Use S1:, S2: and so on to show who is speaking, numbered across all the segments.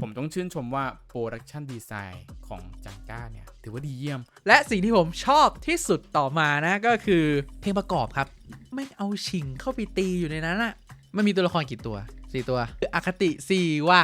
S1: ผมต้องชื่นชมว่าโปรดักชันดีไซน์ของจังก้าเนี่ย ถือว่าดีเยี่ยม
S2: และสิ่งที่ผมชอบที่สุดต่อมานะก็คือเพลงประกอบครับ ไม่เอาชิงเข้าไปตีอยู่ในนั้นอะมันมีตัวละครกี่ตัวสี่ตัวอคติสี่ว่ะ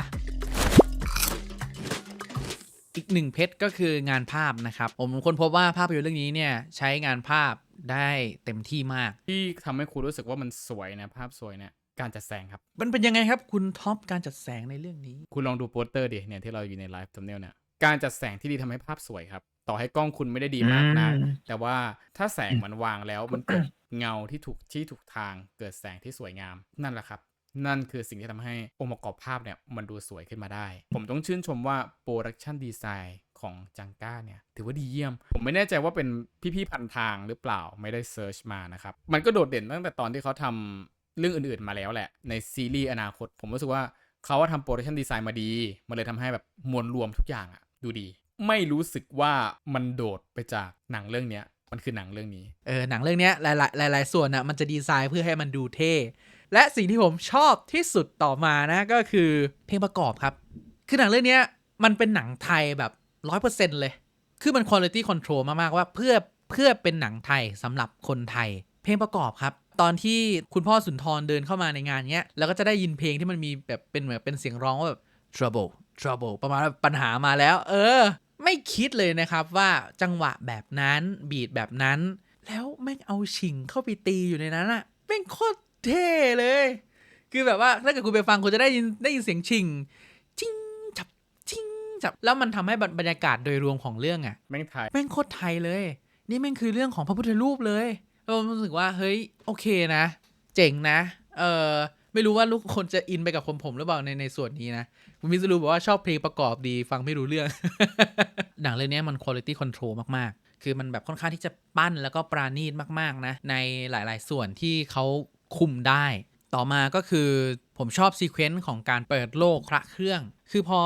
S2: อีกหนึ่งเพชรก็คืองานภาพนะครับ ผมค้นพบว่าภาพยนตร์เรื่องนี้เนี่ย ใช้งานภาพได้เต็มที่มาก
S1: ที่ทำให้คุณรู้สึกว่ามันสวยนะภาพสวยเนี่ย การจัดแสงครับ
S2: มันเป็นยังไงครับ คุณท็อปการจัดแสงในเรื่องนี้
S1: คุณลองดูโปสเตอร์ดิเนี่ยที่เราอยู่ในไลฟ์ทัมเนลเนี่ยการจัดแสงที่ดีทำให้ภาพสวยครับ ต่อให้กล้องคุณไม่ได้ดีมากนะ
S2: อืม
S1: แต่ว่าถ้าแสงมันวางแล้วมันเกิดเงาที่ถูกที่ถูกทาง เกิดแสงที่สวยงามนั่นแหละครับ นั่นคือสิ่งที่ทำให้องค์ประกอบภาพเนี่ยมันดูสวยขึ้นมาได้ ผมต้องชื่นชมว่าโปรดักชันดีไซน์ของจังก้าเนี่ยถือว่าดีเยี่ยม ผมไม่แน่ใจว่าเป็นพี่ๆพันทางหรือเปล่าไม่ได้เซิร์ชมานะครับ มันก็โดดเด่นตั้งแต่ตอนที่เขาทำ เรื่องอื่นๆมาแล้วแหละ ในซีรีส์อนาคต ผมรู้สึกว่าเขาว่าทำโปรดักชันดีไซน์มาดี มันเลยทำให้แบบมวลรวมทุกอย่างอะดูดี ไม่รู้สึกว่ามันโดดไปจากหนังเรื่องเนี้ยมันคือหนังเรื่องนี้
S2: เออ หนังเรื่องเนี้ยหลายๆหลาย ๆ ส่วนนะมันจะดีไซน์เพื่อให้มันดูเท่ และสิ่งที่ผมชอบที่สุดต่อมานะก็คือเพลงประกอบครับ คือหนังเรื่องเนี้ยมันเป็นหนังไทยแบบร้อยเปอร์เซ็นเลย คือมันคุณ i t y control มาก ๆ ว่าเพื่อเพื่อเป็นหนังไทยสำหรับคนไทย เพลงประกอบครับ ตอนที่คุณพ่อสุนทรเดินเข้ามาในงานเนี้ย แล้วก็จะได้ยินเพลงที่มันมีแบบเป็นเหมือนเป็นเสียงร้องว่าแบบ trouble trouble ประมาณว่าปัญหามาแล้ว เออ ไม่คิดเลยนะครับว่าจังหวะแบบนั้นบีดแบบนั้น แล้วแม่งเอาชิงเข้าไปตีอยู่ในนั้นอะแม่งโคตรเท่เลย คือแบบว่าถ้าเกิดคุณไปฟังคุณจะได้ยินได้ยินเสียงชิงชิงจับชิงจับแล้วมันทำให้บรรยากาศโดยรวมของเรื่องอะ
S1: แม่งไทย
S2: แม่งโคตรไทยเลย นี่แม่งคือเรื่องของพระพุทธรูปเลย เรารู้สึกว่าเฮ้ยโอเคนะ เจ๋งนะ เออไม่รู้ว่าลูกคนจะอินไปกับผมผมหรือเปล่าในในส่วนนี้นะคุณมิสรูบอกว่าชอบเพลงประกอบดีฟังไม่รู้เรื่อง หนังเรื่องนี้มัน quality control มากๆ คือมันแบบค่อนข้างที่จะปั้นแล้วก็ปราณีตมากๆนะ ในหลายๆ ส่วนที่เขาคุมได้ ต่อมาก็คือผมชอบซีเควนซ์ของการเปิดโลกพระเครื่อง คือพอ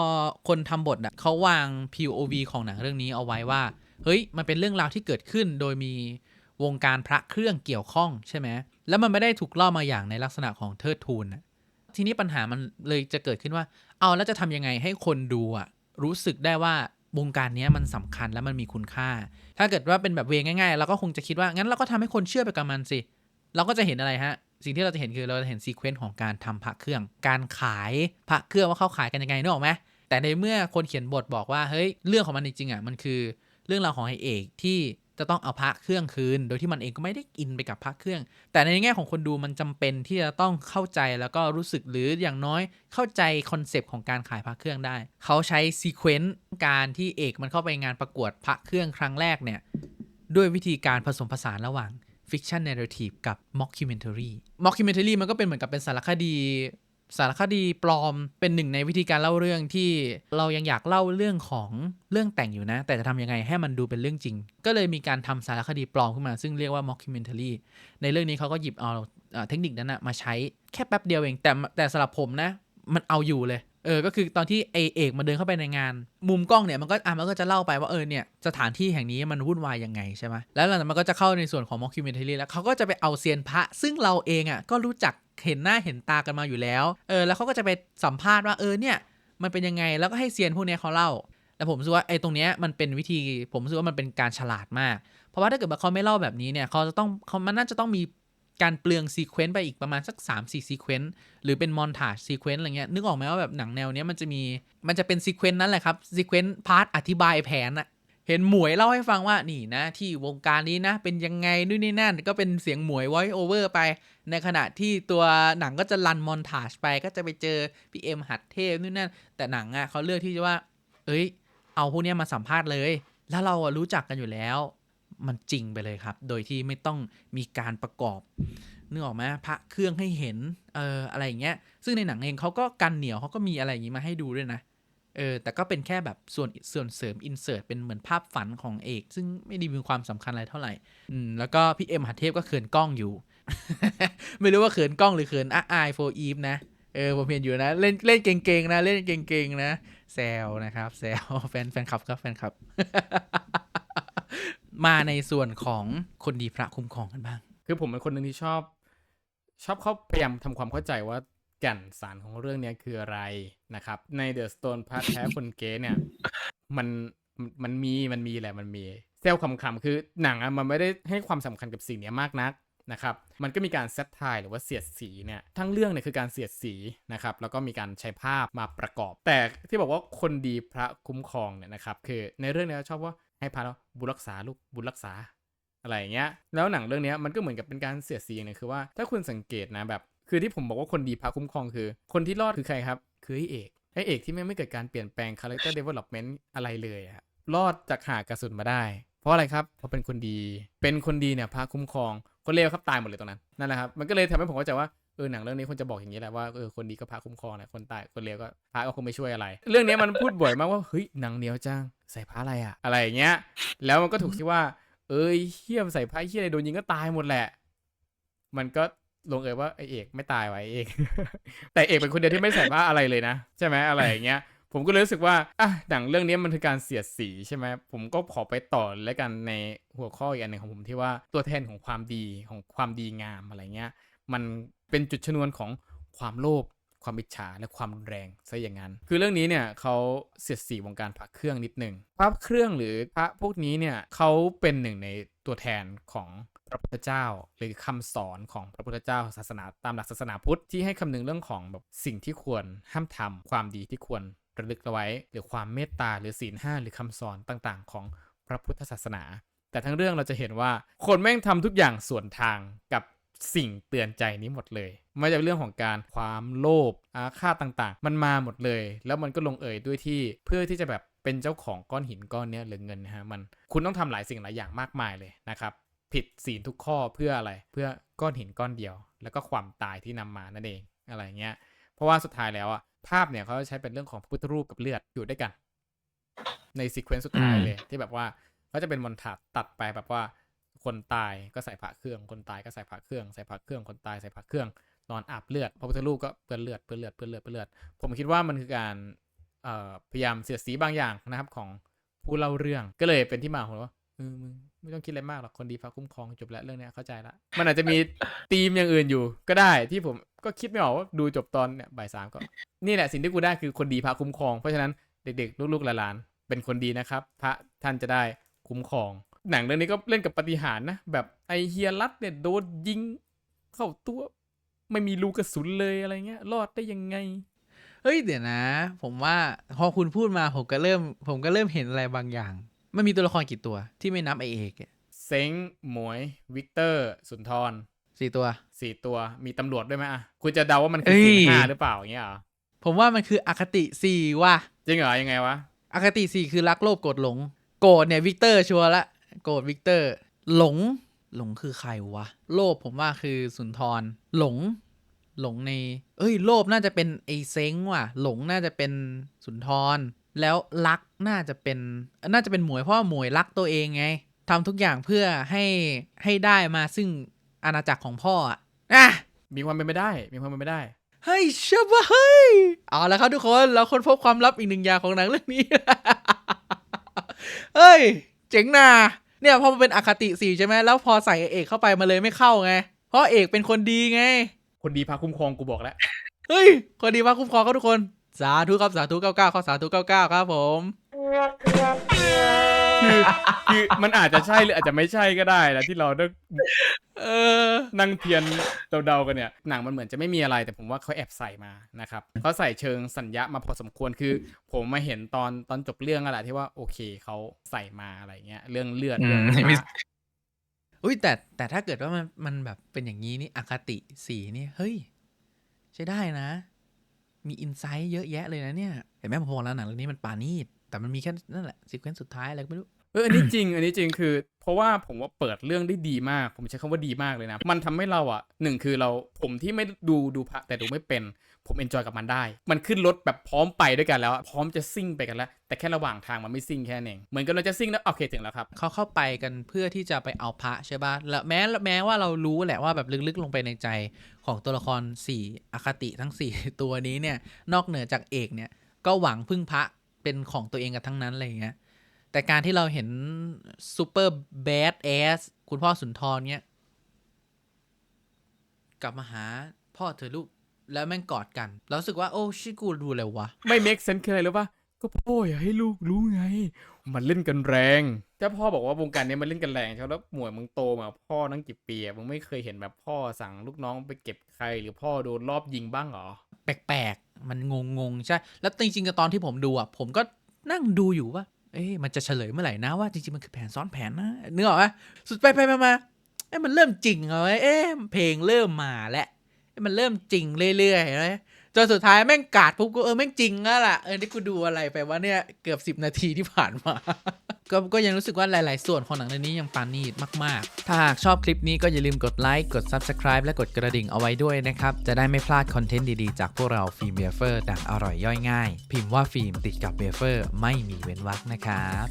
S2: คนทำบทอะเขาวาง POV ของหนังเรื่องนี้เอาไว้ว่า เฮ้ย มันเป็นเรื่องราวที่เกิดขึ้นโดยมี วงการพระเครื่องเกี่ยวข้องใช่ไหมแล้วมันไม่ได้ถูกเล่ามาอย่างในลักษณะของเทิดทูนน่ะทีนี้ปัญหามันเลยจะเกิดขึ้นว่า เอาแล้วจะทำยังไงให้คนดูอะรู้สึกได้ว่าวงการนี้มันสำคัญและมันมีคุณค่า ถ้าเกิดว่าเป็นแบบเวง่ายๆเราก็คงจะคิดว่างั้นเราก็ทำให้คนเชื่อไปกับมันสิ เราก็จะเห็นอะไรฮะ สิ่งที่เราจะเห็นคือเราจะเห็นซีเควนต์ของการทำพระเครื่อง การขายพระเครื่องว่าเขาขายกันยังไงนึกออกไหมแต่ในเมื่อคนเขียนบทบอกว่าเฮ้ยเรื่องของมันจริงๆอะมันคือ เรื่องราวของไอเอกที่ จะต้องเอาพระเครื่องคืน โดยที่มันเองก็ไม่ได้อินไปกับพระเครื่อง แต่ในแง่ของคนดูมันจำเป็นที่จะต้องเข้าใจแล้วก็รู้สึกหรืออย่างน้อยเข้าใจคอนเซปต์ของการขายพระเครื่องได้ เขาใช้ซีเควนต์การที่เอกมันเข้าไปงานประกวดพระเครื่องครั้งแรกเนี่ยด้วยวิธีการผสมผสานระหว่าง fiction narrative กับ mockumentary mockumentary มันก็เป็นเหมือนกับเป็นสารคดี สารคดีปลอมเป็นหนึ่งในวิธีการเล่าเรื่องที่เรายังอยากเล่าเรื่องของเรื่องแต่งอยู่นะ แต่จะทำยังไงให้มันดูเป็นเรื่องจริง ก็เลยมีการทำสารคดีปลอมขึ้นมา ซึ่งเรียกว่า mockumentary ในเรื่องนี้เขาก็หยิบเอาเทคนิคนั้นนะมาใช้แค่แป๊บเดียวเอง แต่แต่สำหรับผมนะ มันเอาอยู่เลยเออ ก็คือตอนที่ไอเอกมาเดินเข้าไปในงาน มุมกล้องเนี่ยมันก็อะมันก็จะเล่าไปว่าเออเนี่ยสถานที่แห่งนี้มันวุ่นวายยังไงใช่ไหมแล้วหลังจากมันก็จะเข้าในส่วนของ mockumentary แล้วเขาก็จะไปเอาเซียนพระ ซึ่งเราเองอะก็รู้จัก เห็นหน้าเห็นตากันมาอยู่แล้ว เออ แล้วเขาก็จะไปสัมภาษณ์ว่าเออเนี่ย มันเป็นยังไงแล้วก็ให้เซียนพวกนี้เขาเล่าแล้วผมรู้สึกว่าไอ้ตรงเนี้ยมันเป็นวิธีผมรู้สึกว่ามันเป็นการฉลาดมาก เพราะว่าถ้าเกิดว่าเขาไม่เล่าแบบนี้เนี่ยเขาจะต้องเขามันน่าจะต้องมีการเปลืองซีเควนต์ไปอีกประมาณสัก 3 4ซีเควนต์หรือเป็นมอนทาจซีเควนต์อะไรเงี้ยนึกออกไหมว่าแบบหนังแนวเนี้ยมันจะมีมันจะเป็นซีเควนต์นั้นแหละครับซีเควนต์พาร์ทอธิบายแผนอะ เห็นหมวยเล่าให้ฟังว่านี่นะ ที่วงการนี้นะ เป็นยังไงนู่นนี่นั่น ก็เป็นเสียงหมวย voice over ไป ในขณะที่ตัวหนังก็จะรันมอนทาจไปก็จะไปเจอพี่เอ็มหัดเทพนู่นนั่น แต่หนังอะเขาเลือกที่จะว่า เอ้ย เอาพวกนี้มาสัมภาษณ์เลย แล้วเรารู้จักกันอยู่แล้ว มันจริงไปเลยครับ โดยที่ไม่ต้องมีการประกอบนึกออกไหมพระเครื่องให้เห็นเอออะไรอย่างเงี้ยซึ่งในหนังเองเขาก็กันเหนียวเขาก็มีอะไรอย่างงี้มาให้ดูด้วยนะ เออแต่ก็เป็นแค่แบบส่วนส่วนเสริมอินเสิร์ตเป็นเหมือนภาพฝันของเอก ซึ่งไม่ได้มีความสำคัญอะไรเท่าไหร่อืมแล้วก็พี่เอ็มหัดเทพก็เขินกล้องอยู่ ไม่รู้ว่าเขินกล้องหรือเขินอ้าอายโฟอีฟนะเออผมเห็นอยู่นะ เล่นเล่นเก่งๆนะ เล่นเก่งๆนะแซวนะครับแซวแฟนแฟนคลับครับแฟนคลับ มาในส่วนของคนดีพระคุ้มครองกันบ้าง
S1: คือผมเป็นคนหนึ่งที่ชอบ ชอบเขาพยายามทำความเข้าใจว่า แก่นสารของเรื่องนี้คืออะไรนะครับ ในเดอะสโตนพาร์ทแท้คนเก๋เนี่ย มันมันมีมันมีแหละมันมีเซลคำคำๆคือหนังอะมันไม่ได้ให้ความสำคัญกับสิ่งนี้มากนักนะครับ มันก็มีการเซตไทหรือว่าเสียดสีเนี่ยทั้งเรื่องเนี่ยคือการเสียดสีนะครับ แล้วก็มีการใช้ภาพมาประกอบ แต่ที่บอกว่าคนดีพระคุ้มครองเนี่ยนะครับ คือในเรื่องเนี้ยชอบว่าให้พระแล้วบุรักษาลูกบุรักษาอะไรอย่างเงี้ย แล้วหนังเรื่องนี้มันก็เหมือนกับเป็นการเสียดสีอย่างนึงคือว่าถ้าคุณสังเกตนะแบบ คือที่ผมบอกว่าคนดีพระคุ้มครองคือ คนที่รอดคือใครครับ คือไอเอกไอเอกที่ไม่ไม่เกิดการเปลี่ยนแปลง character development อะไรเลยอะรอดจากหากระสุนมาได้ เพราะอะไรครับ เพราะเป็นคนดี เป็นคนดีเนี่ยพระคุ้มครอง คนเลวครับตายหมดเลยตรงนั้น นั่นแหละครับ มันก็เลยทำให้ผมเข้าใจว่า เออหนังเรื่องนี้คนจะบอกอย่างนี้แหละว่า เออคนดีก็พระคุ้มครองแหละคนตายคนเลวก็พระก็คงไม่ช่วยอะไร เรื่องนี้มันพูดบ่อยมากว่า เฮ้ยหนังเหนียวจัง ใส่พระอะไรอะอะไรอย่างเงี้ย แล้วมันก็ถูกที่ว่า เอ้ยเฮี้ยมใส่พระเฮี้ยอะไรโดนยิงก็ตายหมดแหละ มันก็ ลงเอยว่าไอเอกไม่ตายไว้เอกแต่เอกเป็นคนเดียวที่ไม่ใส่ผ้าอะไรเลยนะ ใช่ไหมอะไรอย่างเงี้ย ผมก็เลยรู้สึกว่าอะหนังเรื่องนี้มันคือการเสียดสีใช่ไหมผมก็ขอไปต่อแล้วกันในหัวข้ออีกอันหนึ่งของผมที่ว่าตัวแทนของความดีของความดีงามอะไรเงี้ย มันเป็นจุดชนวนของความโลภความอิจฉาและความรุนแรงซะอย่างนั้น คือเรื่องนี้เนี่ยเขาเสียดสีวงการพระเครื่องนิดหนึ่งพระเครื่องหรือพระพวกนี้เนี่ยเขาเป็นหนึ่งในตัวแทนของ พระพุทธเจ้า หรือคำสอนของพระพุทธเจ้าศาสนาตามหลักศาสนาพุทธที่ให้คำนึงเรื่องของแบบสิ่งที่ควรห้ามทำความดีที่ควรระลึกเอาไว้ หรือความเมตตาหรือศีลห้าหรือคำสอนต่างๆ ของพระพุทธศาสนา แต่ทั้งเรื่องเราจะเห็นว่าคนแม่งทำทุกอย่างส่วนทางกับสิ่งเตือนใจนี้หมดเลย ไม่ว่าจะเป็นเรื่องของการความโลภอาฆาตต่างๆ มันมาหมดเลย แล้วมันก็ลงเอยด้วยที่เพื่อที่จะแบบเป็นเจ้าของก้อนหินก้อนนี้หรือเงินนะฮะมันคุณต้องทำหลายสิ่งหลายอย่างมากมายเลยนะครับ ผิดศีลทุกข้อเพื่ออะไร เพื่อก้อนหินก้อนเดียว แล้วก็ความตายที่นำมานั่นเองอะไรเงี้ย เพราะว่าสุดท้ายแล้วอะภาพเนี่ยเขาจะใช้เป็นเรื่องของพระพุทธรูปกับเลือดอยู่ด้วยกัน ในซีเควนซ์สุดท้ายเลย ที่แบบว่าเขาจะเป็นมอนทาดตัดไปแบบว่า คนตายก็ใส่ผ้าเครื่อง คนตายก็ใส่ผ้าเครื่อง ใส่ผ้าเครื่อง คนตายใส่ผ้าเครื่อง นอนอาบเลือด พระพุทธรูปก็เปื้อนเลือด เปื้อนเลือด เปื้อนเลือด เปื้อนเลือด ผมคิดว่ามันคือการเอ่อพยายามเสียดสีบางอย่างนะครับของผู้เล่าเรื่อง ก็เลยเป็นที่มาของว่าเออมึงไม่ต้องคิดอะไรมากหรอกคนดีพระคุ้มครองจบแล้วเรื่องเนี้ยเข้าใจละมันอาจจะมีธีมอย่างอื่นอยู่ ก็ได้ที่ผมก็คิดไม่ออกว่าดูจบตอนเนี่ยบ่ายสามก็ นี่แหละสิ่งที่กูได้คือคนดีพระคุ้มครอง เพราะฉะนั้นเด็กๆ ลูกๆหลานๆเป็นคนดีนะครับ พระท่านจะได้คุ้มครอง หนังเรื่องนี้ก็เล่นกับปาฏิหารย์นะ แบบไอเฮียรัดเนี่ยโดนยิง เข้าตัวไม่มีรูกระสุนเลยอะไรเงี้ย รอดได้ยังไง
S2: เฮ้ยเดี๋ยวนะ ผมว่าพอคุณพูดมาผมก็เริ่ม ผมก็เริ่มเห็นอะไรบางอย่าง มันมีตัวละครกี่ตัวที่ไม่นับไอเอกอะ
S1: เซ้งหมวย วิกเตอร์ สุนทร
S2: สี่ตัว
S1: สี่ตัวมีตำรวจด้วยไหมอะคุณจะเดาว่ามันคือ
S2: เอ้ย
S1: สี่ห้าหรือเปล่าอย่างเงี้ยเหรอ
S2: ผมว่ามันคืออคติสี่ว่ะ
S1: จริงเหรอยังไงวะ
S2: อคติสี่คือรักโลภโกรธหลง โกรธเนี่ยวิกเตอร์ชัวร์ละโกรธวิกเตอร์ หลง หลงคือใครวะโลภผมว่าคือสุนทร หลง หลงใน เอ้ยโลภน่าจะเป็นไอเซ้งว่ะ หลงน่าจะเป็นสุนทร แล้วรักน่าจะเป็นน่าจะเป็นหมวยเพราะว่าหมวยรักตัวเองไงทำทุกอย่างเพื่อให้ให้ได้มาซึ่งอาณาจักรของพ่ออะอะ
S1: มีความเป็นไปได้ มีความเป็นไปได้
S2: เฮ้ยเชื่อว่าเฮ้ยเอาละครับทุกคนเราค้นพบความลับอีกหนึ่งอย่างของหนังเรื่องนี้เฮ้ย เจ๋งนาเนี่ยพอมันเป็นอคติสี่ใช่ไหมแล้วพอใส่เอกเข้าไปมาเลยไม่เข้าไง เพราะเอกเป็นคนดีไง
S1: คนดีพาคุ้มครองกูบอกแล้ว
S2: เฮ้ย คนดีมากคุ้มครองครับทุกคน สาธุครับสาธุเก้าเก้าข้อสาธุเก้าเก้าครับผม
S1: คือคือมันอาจจะใช่หรืออาจจะไม่ใช่ก็ได้นะที่เราได้
S2: เออ
S1: นั่งเทียนเดาๆกันเนี่ยหนังมันเหมือนจะไม่มีอะไรแต่ผมว่าเขาแอบใส่มานะครับเขาใส่เชิงสัญญามาพอสมควรคือ ผมมาเห็นตอนตอนจบเรื่องอะไรที่ว่าโอเคเขาใส่มาอะไรเงี้ย เรื่องเลือด
S3: อื
S1: เรื่
S3: ม
S1: อง
S3: มี
S1: พระ
S2: อุ้ยแต่แต่ถ้าเกิดว่ามันมันแบบเป็นอย่างนี้นี่อคติสี่นี่เฮ้ย ใช้ได้นะ มีอินไซต์เยอะแยะเลยนะเนี่ย เห็นไหมผมบอกแล้วหนังเรื่องนี้มันปานีตแต่มันมีแค่นั่นแหละซีเควนซ์สุดท้ายอะไรก็ไม่รู้
S1: เอออันนี้จริง อันนี้จริงคือ เพราะว่าผมว่าเปิดเรื่องได้ดีมาก ผมใช้คำว่าดีมากเลยนะ มันทำให้เราอะหนึ่งคือเราผมที่ไม่ดูดูพระแต่ดูไม่เป็น ผมเอนจอยกับมันได้ มันขึ้นรถแบบพร้อมไปด้วยกันแล้ว พร้อมจะซิ่งไปกันแล้ว แต่แค่ระหว่างทางมันไม่ซิ่งแค่นั้นเองเหมือนกับเราจะซิ่งแล้วโอเคถึงแล้วครับ
S2: เขาเข้าไปกันเพื่อที่จะไปเอาพระใช่ป่ะแล้วแม้แม้ว่าเรารู้แหละว่าแบบลึกๆลงไปในใจของตัวละครสี่อคติทั้งสี่ตัวนี้เนี่ย นอกเหนือจากเอกเนี่ยก็หวังพึ่งพระเป็นของตัวเองกันทั้งนั้นอะไรอย่างเงี้ย แต่การที่เราเห็นซูเปอร์แบดแอสคุณพ่อสุนทรเนี่ยกลับมาหาพ่อเธอลูก แล้วแม่งกอดกัน แล้วรู้สึกว่า โอ้ชิกูดูอะไรวะ
S1: ไม่ make sense คืออะไรรู้ปะก็พ่ออยากให้ลูกรู้ไง มันเล่นกันแรง แต่พ่อบอกว่าวงการนี้มันเล่นกันแรงใช่ไหมแล้วหมวยมึงโตมากับพ่อตั้งกี่ปีอะมึงไม่เคยเห็นแบบพ่อสั่งลูกน้องไปเก็บใคร หรือพ่อโดนรอบยิงบ้างเหรอ
S2: แปลกๆ มันงงๆ ใช่ แล้วจริงๆกับตอนที่ผมดูอะผมก็นั่งดูอยู่ว่า เอ๊ะมันจะเฉลยเมื่อไหร่นะว่าจริงๆมันคือแผนซ้อนแผนนะเนื้อออกไหมสุดไปไปมามาเอ๊ะมันเริ่มจริงเอาไว้ยเอ๊ะเพลงเริ่มมาแล้วเอ๊ะมันเริ่มจริงเรื่อยๆเลย จนสุดท้ายแม่งกาดปุ๊บก็เออแม่งจริงแล้วล่ะเออนี่กูดูอะไรไปวะเนี่ยเกือบ 10 นาทีที่ผ่านมา ก็ก็ยังรู้สึกว่าหลาย ๆ ส่วนของหนังเรื่องนี้ยังปานีตมาก ๆ ถ้าหากชอบคลิปนี้ก็อย่าลืมกดไลค์กด Subscribe และกดกระดิ่งเอาไว้ด้วยนะครับ จะได้ไม่พลาดคอนเทนต์ดี ๆ จากพวกเราฟิล์มเบเฟอร์ดังอร่อยย่อยง่าย พิมพ์ว่าฟิล์มติดกับเบเฟอร์ไม่มีเว้นวรรคนะครับ